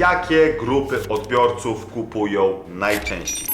jakie grupy odbiorców kupują najczęściej.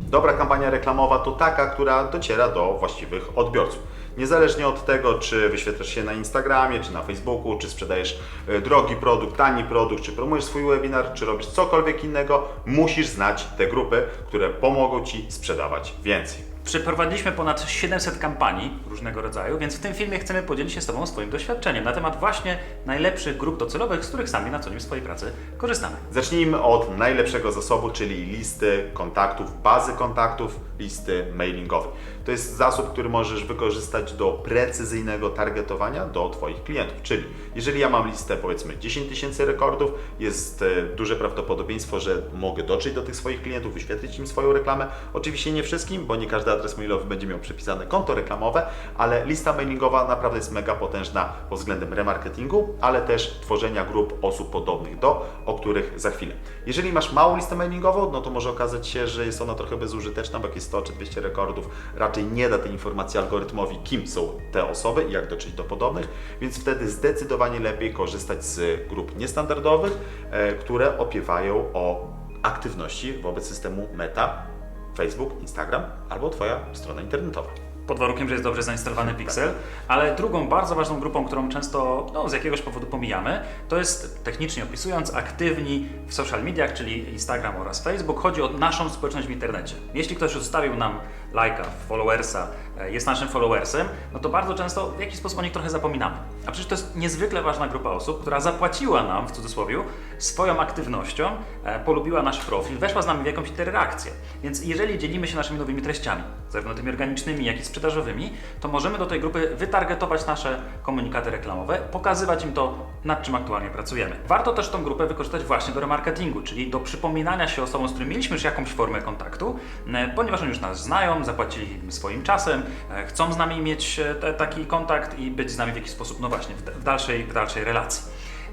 Dobra kampania reklamowa to taka, która dociera do właściwych odbiorców. Niezależnie od tego, czy wyświetlasz się na Instagramie, czy na Facebooku, czy sprzedajesz e, drogi produkt, tani produkt, czy promujesz swój webinar, czy robisz cokolwiek innego, musisz znać te grupy, które pomogą Ci sprzedawać więcej. Przeprowadziliśmy ponad 700 kampanii różnego rodzaju, więc w tym filmie chcemy podzielić się z Tobą swoim doświadczeniem na temat właśnie najlepszych grup docelowych, z których sami na co dzień w swojej pracy korzystamy. Zacznijmy od najlepszego zasobu, czyli listy kontaktów, bazy kontaktów, listy mailingowej. To jest zasób, który możesz wykorzystać do precyzyjnego targetowania do Twoich klientów. Czyli jeżeli ja mam listę powiedzmy 10 tysięcy rekordów, jest e, duże prawdopodobieństwo, że mogę dotrzeć do tych swoich klientów, wyświetlić im swoją reklamę. Oczywiście nie wszystkim, bo nie każdy adres mailowy będzie miał przypisane konto reklamowe, ale lista mailingowa naprawdę jest mega potężna pod względem remarketingu, ale też tworzenia grup osób podobnych do, o których za chwilę. Jeżeli masz małą listę mailingową, no to może okazać się, że jest ona trochę bezużyteczna, bo jak jest 100 czy 200 rekordów, raczej nie da tej informacji algorytmowi, kim są te osoby i jak dotrzeć do podobnych, więc wtedy zdecydowanie lepiej korzystać z grup niestandardowych, e, które opiewają o aktywności wobec systemu Meta, Facebook, Instagram albo Twoja strona internetowa. Pod warunkiem, że jest dobrze zainstalowany Pixel, ale drugą bardzo ważną grupą, którą często no, z jakiegoś powodu pomijamy, to jest technicznie opisując aktywni w social mediach, czyli Instagram oraz Facebook. Chodzi o naszą społeczność w internecie. Jeśli ktoś zostawił nam lajka, followersa, e, jest naszym followersem, no to bardzo często w jakiś sposób o nich trochę zapominamy. A przecież to jest niezwykle ważna grupa osób, która zapłaciła nam, w cudzysłowie, swoją aktywnością, e, polubiła nasz profil, weszła z nami w jakąś interakcję. Więc jeżeli dzielimy się naszymi nowymi treściami, zarówno tymi organicznymi, jak i sprzedażowymi, to możemy do tej grupy wytargetować nasze komunikaty reklamowe, pokazywać im to, nad czym aktualnie pracujemy. Warto też tą grupę wykorzystać właśnie do remarketingu, czyli do przypominania się osobom, z którymi mieliśmy już jakąś formę kontaktu, e, ponieważ oni już nas znają, zapłacili swoim czasem, e, chcą z nami mieć e, te, taki kontakt i być z nami w jakiś sposób, no właśnie, w, dalszej, w dalszej relacji.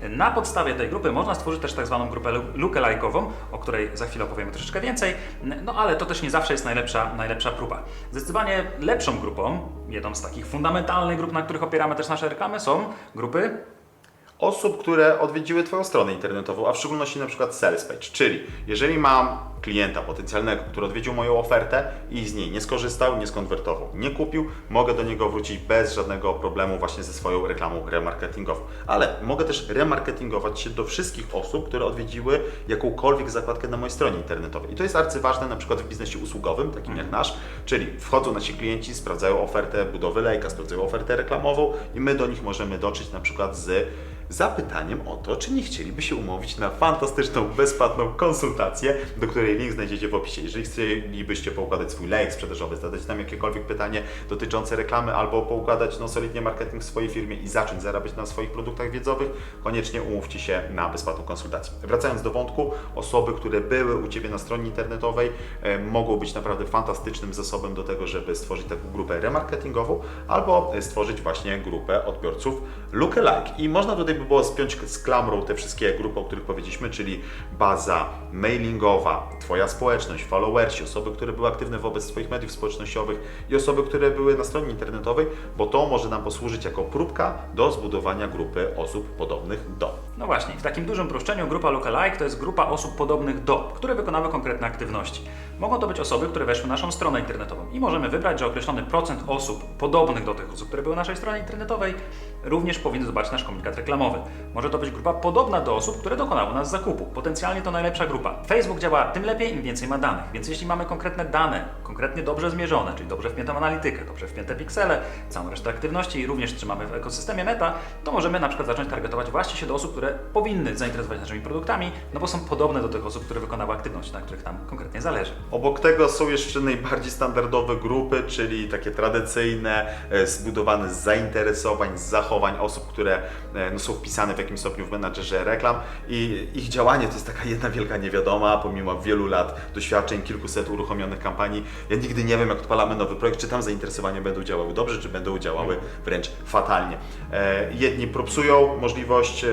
Na podstawie tej grupy można stworzyć też tak zwaną grupę lookalike'ową, o której za chwilę opowiemy troszeczkę więcej, no ale to też nie zawsze jest najlepsza, najlepsza próba. Zdecydowanie lepszą grupą, jedną z takich fundamentalnych grup, na których opieramy też nasze reklamy, są grupy osób, które odwiedziły Twoją stronę internetową, a w szczególności na przykład sales page. Czyli jeżeli mam klienta potencjalnego, który odwiedził moją ofertę i z niej nie skorzystał, nie skonwertował, nie kupił, mogę do niego wrócić bez żadnego problemu właśnie ze swoją reklamą remarketingową. Ale mogę też remarketingować się do wszystkich osób, które odwiedziły jakąkolwiek zakładkę na mojej stronie internetowej. I to jest arcyważne na przykład w biznesie usługowym, takim jak nasz, czyli wchodzą nasi klienci, sprawdzają ofertę budowy lejka, sprawdzają ofertę reklamową i my do nich możemy dotrzeć na przykład z zapytaniem o to, czy nie chcieliby się umówić na fantastyczną, bezpłatną konsultację, do której link znajdziecie w opisie. Jeżeli chcielibyście poukładać swój lejek sprzedażowy, zadać nam jakiekolwiek pytanie dotyczące reklamy albo poukładać no, solidnie marketing w swojej firmie i zacząć zarabiać na swoich produktach wiedzowych, koniecznie umówcie się na bezpłatną konsultację. Wracając do wątku, osoby, które były u Ciebie na stronie internetowej e, mogą być naprawdę fantastycznym zasobem do tego, żeby stworzyć taką grupę remarketingową albo stworzyć właśnie grupę odbiorców lookalike. I można tutaj by było spiąć z klamrą te wszystkie grupy, o których powiedzieliśmy, czyli baza mailingowa, Twoja społeczność, followersi, osoby, które były aktywne wobec Twoich mediów społecznościowych i osoby, które były na stronie internetowej, bo to może nam posłużyć jako próbka do zbudowania grupy osób podobnych do. No właśnie, w takim dużym uproszczeniu grupa lookalike to jest grupa osób podobnych do, które wykonały konkretne aktywności. Mogą to być osoby, które weszły na naszą stronę internetową i możemy wybrać, że określony procent osób podobnych do tych osób, które były na naszej stronie internetowej, również powinny zobaczyć nasz komunikat reklamowy. Może to być grupa podobna do osób, które dokonały nas zakupu. Potencjalnie to najlepsza grupa. Facebook działa tym lepiej, im więcej ma danych. Więc jeśli mamy konkretne dane, konkretnie dobrze zmierzone, czyli dobrze wpiętą analitykę, dobrze wpięte piksele, całą resztę aktywności i również trzymamy w ekosystemie meta, to możemy na przykład zacząć targetować właśnie się do osób, które powinny zainteresować naszymi produktami, no bo są podobne do tych osób, które wykonały aktywności, na których nam konkretnie zależy. Obok tego są jeszcze najbardziej standardowe grupy, czyli takie tradycyjne, e, zbudowane z zainteresowań, z zachowań osób, które e, no, są wpisane w jakimś stopniu w menadżerze reklam i ich działanie to jest taka jedna wielka niewiadoma, pomimo wielu lat doświadczeń, kilkuset uruchomionych kampanii. Ja nigdy nie wiem, jak odpalamy nowy projekt, czy tam zainteresowania będą działały dobrze, czy będą działały wręcz fatalnie. E, jedni propsują możliwość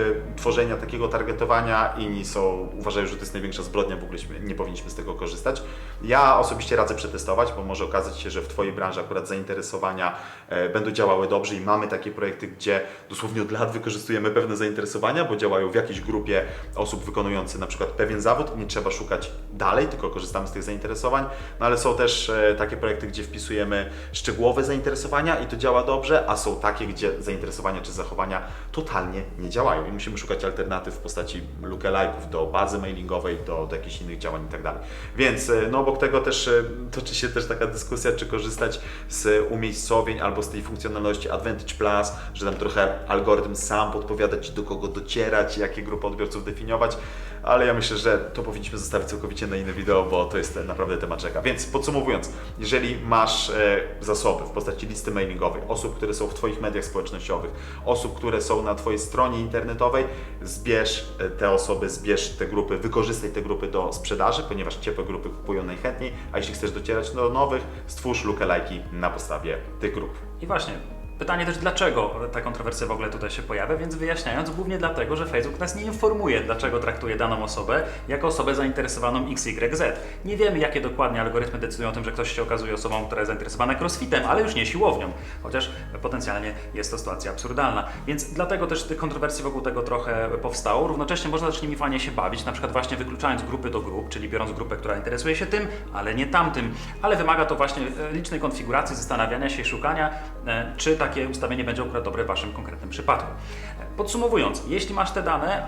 tworzenia takiego targetowania, inni są, uważają, że to jest największa zbrodnia, w ogóle nie powinniśmy z tego korzystać. Ja osobiście radzę przetestować, bo może okazać się, że w Twojej branży akurat zainteresowania e, będą działały dobrze i mamy takie projekty, gdzie dosłownie od lat wykorzystujemy pewne zainteresowania, bo działają w jakiejś grupie osób wykonujących na przykład pewien zawód i nie trzeba szukać dalej, tylko korzystamy z tych zainteresowań. No ale są też e, takie projekty, gdzie wpisujemy szczegółowe zainteresowania i to działa dobrze, a są takie, gdzie zainteresowania czy zachowania totalnie nie działają i musimy szukać alternatyw w postaci lookalike'ów do bazy mailingowej, do, do jakichś innych działań i tak. Więc e, no obok tego też e, toczy się też taka dyskusja, czy korzystać z umiejscowień albo z tej funkcjonalności Advantage Plus, że tam trochę algorytm sam podpowiada Ci do kogo docierać, jakie grupy odbiorców definiować, ale ja myślę, że to powinniśmy zostawić całkowicie na inne wideo, bo to jest naprawdę temat rzeka. Więc podsumowując, jeżeli masz e, zasoby w postaci listy mailingowej, osób, które są w Twoich mediach społecznościowych, osób, które są na Twojej stronie internetowej, zbierz e, te osoby, zbierz te grupy, wykorzystaj te grupy do sprzedaży, ponieważ ciepłe grupy kupują najchętniej, a jeśli chcesz docierać do nowych, stwórz lookalike'i na podstawie tych grup. I właśnie, pytanie też dlaczego ta kontrowersja w ogóle tutaj się pojawia, więc wyjaśniając, głównie dlatego, że Facebook nas nie informuje, dlaczego traktuje daną osobę jako osobę zainteresowaną XYZ. Nie wiemy, jakie dokładnie algorytmy decydują o tym, że ktoś się okazuje osobą, która jest zainteresowana crossfitem, ale już nie siłownią, chociaż potencjalnie jest to sytuacja absurdalna. Więc dlatego też tych kontrowersji wokół tego trochę powstało. Równocześnie można też nimi fajnie się bawić, na przykład właśnie wykluczając grupy do grup, czyli biorąc grupę, która interesuje się tym, ale nie tamtym. Ale wymaga to właśnie e, licznej konfiguracji, zastanawiania się i szukania, e, czy takie ustawienie będzie akurat dobre w Waszym konkretnym przypadku. Podsumowując, jeśli masz te dane,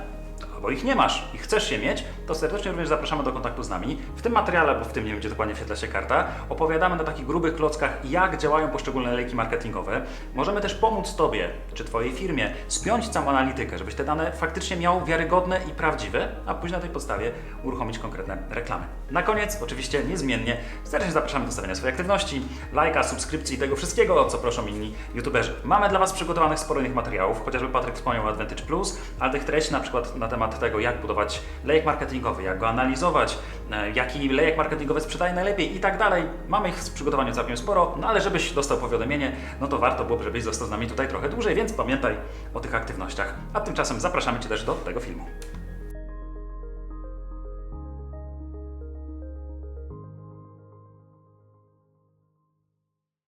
albo ich nie masz i chcesz je mieć, to serdecznie również zapraszamy do kontaktu z nami. W tym materiale, bo w tym nie wiem, gdzie dokładnie wyświetla się karta, opowiadamy na takich grubych klockach, jak działają poszczególne lejki marketingowe. Możemy też pomóc Tobie, czy Twojej firmie, spiąć całą analitykę, żebyś te dane faktycznie miał wiarygodne i prawdziwe, a później na tej podstawie uruchomić konkretne reklamy. Na koniec, oczywiście niezmiennie, serdecznie zapraszamy do stawiania swojej aktywności, lajka, subskrypcji i tego wszystkiego, o co proszą inni youtuberzy. Mamy dla Was przygotowanych sporo innych materiałów, chociażby Patryk wspomniał o Advantage Plus, ale tych treści na przykład na temat tego, jak budować lejek marketingowy, jak go analizować, e, jaki lejek marketingowy sprzedaje najlepiej i tak dalej. Mamy ich w przygotowaniu całkiem sporo, no ale żebyś dostał powiadomienie, no to warto byłoby, żebyś został z nami tutaj trochę dłużej, więc pamiętaj o tych aktywnościach. A tymczasem zapraszamy Cię też do tego filmu.